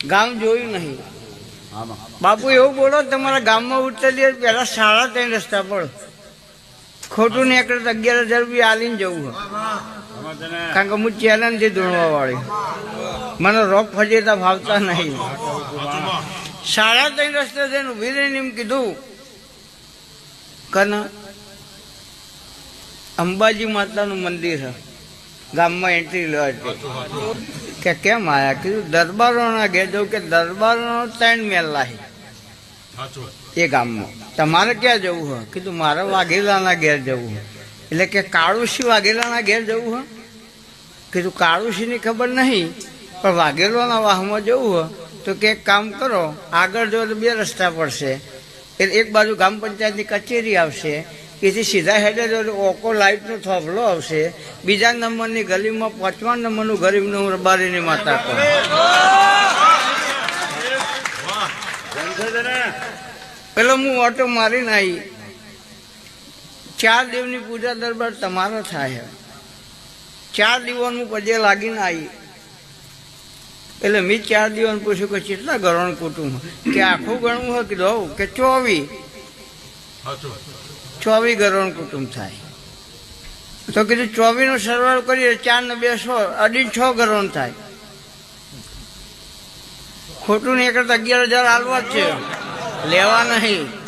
ગામ જોયું નહીં. બાપુ એવું બોલો, તમારા ગામમાં ઉતરીએ પહેલા સાડા ત્રણ રસ્તા પર. ખોટું નીકળે તો અગિયાર હજાર રૂપિયા આલીને જવું કારણ કે હું ચેલેન્જથી ધૂણવા વાળી મને રોગ ફજેતા ભાવતા નહીં. સાડા ત્રણ રસ્તે છે ઊભી રહીને એમ કીધું કન, અંબાજી માતાનું મંદિર ગામમાં એન્ટ્રી લેવા કે કેમ આયા? કીધું દરબારોના ઘેર જવું કે દરબારોનો ત્રણ મેલ લાહી. એ ગામમાં. તમારે ક્યાં જવું હોય કીધું મારે વાઘેલાના ઘેર જવું હોય એટલે કે કાળુસી વાઘેલાના ઘેર જવું હોય કીધું કાળુસીની ખબર નહીં પણ વાઘેલોના વાહમાં જવું હોય તો કે કામ કરો આગળ જો તો બે રસ્તા પડશે એટલે એક બાજુ ગ્રામ પંચાયતની કચેરી આવશે એથી સીધા હેડે ઓકો લાઇટનો થોભલો આવશે. બીજા નંબરની ગલીમાં પાંચમા નંબરનું ગરીબનું રબારીની માતા પેલો હું ઓટો મારીને આવી ચાર દેવની પૂજા દરબાર તમારો થાય. ચાર દીવાનું પજે લાગીને આવી એટલે મેં ચાર દીવાનું પૂછ્યું કે કેટલા ગરણ કુટુંબ? કે આખું ગણવું હોય કીધું કે ચોવીસ? ચોવીસ ગરણ કુટુંબ થાય. તો કીધું ચોવીસ નો સરવાળો કરીએ ચાર ને બે સો, અઢી છ ગરણ થાય. ખોટું નહીં કરતા અગિયાર હજાર હાલવા જ છે. લેવા નહીં.